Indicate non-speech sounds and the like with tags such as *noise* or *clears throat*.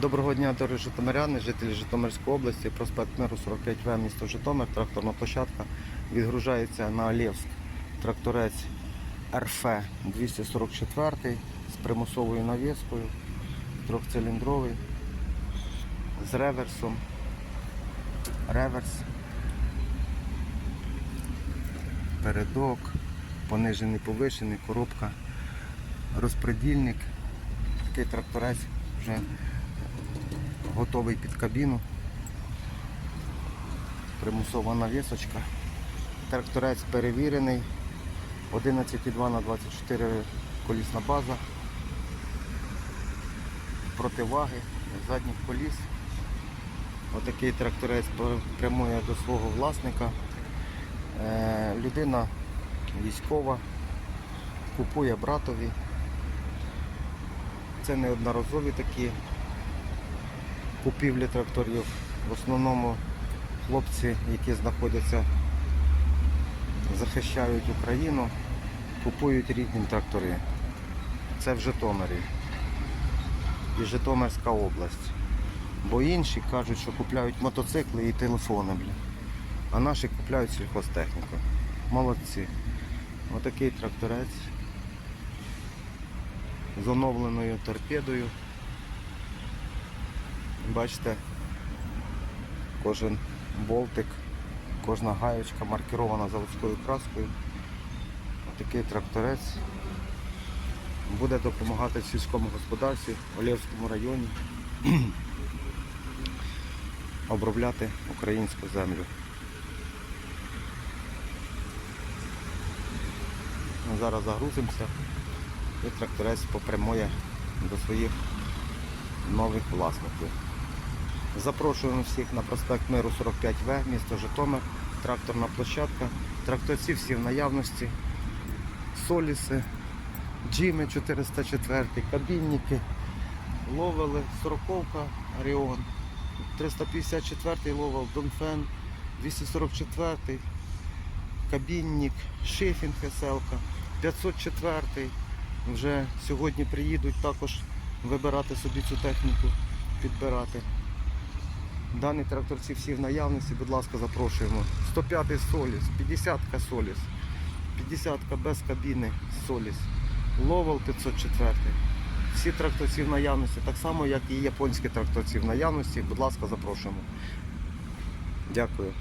Доброго дня, дорогі житомиряни, жителі Житомирської області, проспект Миру 45В, місто Житомир, тракторна площадка. Відгружається на Олєвськ тракторець РФ 244 з примусовою навіскою, трьохциліндровий, з реверсом. Реверс, передок, понижений, повишений, коробка, розпредільник. Такий тракторець вже готовий під кабіну. Примусова навісочка. Тракторець перевірений. 11,2 на 24 колісна база. Противаги задніх коліс. Отакий тракторець прямує до свого власника. Е, Людина військова, купує братові. Це неодноразові такі купівлі тракторів. В основному хлопці, які знаходяться, захищають Україну, купують рідні трактори. Це в Житомирі і Житомирська область. Бо інші кажуть, що купляють мотоцикли і телефони, блін. а наші купляють сільхозтехніку. Молодці. Отакий тракторець з оновленою торпедою. Бачите, кожен болтик, кожна гаєчка маркірована заводською краскою. Такий тракторець буде допомагати сільському господарстві в Олєвському районі *clears throat* обробляти українську землю. Ну, Зараз загрузимося і тракторець попрямує до своїх нових власників. Запрошуємо всіх на проспект Миру 45В, місто Житомир, тракторна площадка. Тракторці всі в наявності, соліси, джими 404, кабінники, ловели, 40-ка Оріон, 354 ловел, Донфен, 244 кабінник, шифінг СЛК, 504 вже сьогодні приїдуть також вибирати собі цю техніку, підбирати. Дані тракторці всі в наявності, будь ласка, запрошуємо. 105 Соліс, 50-ка Соліс, 50-ка без кабіни Соліс, Ловел 504. Всі тракторці в наявності, так само, як і японські тракторці в наявності. Будь ласка, запрошуємо. Дякую.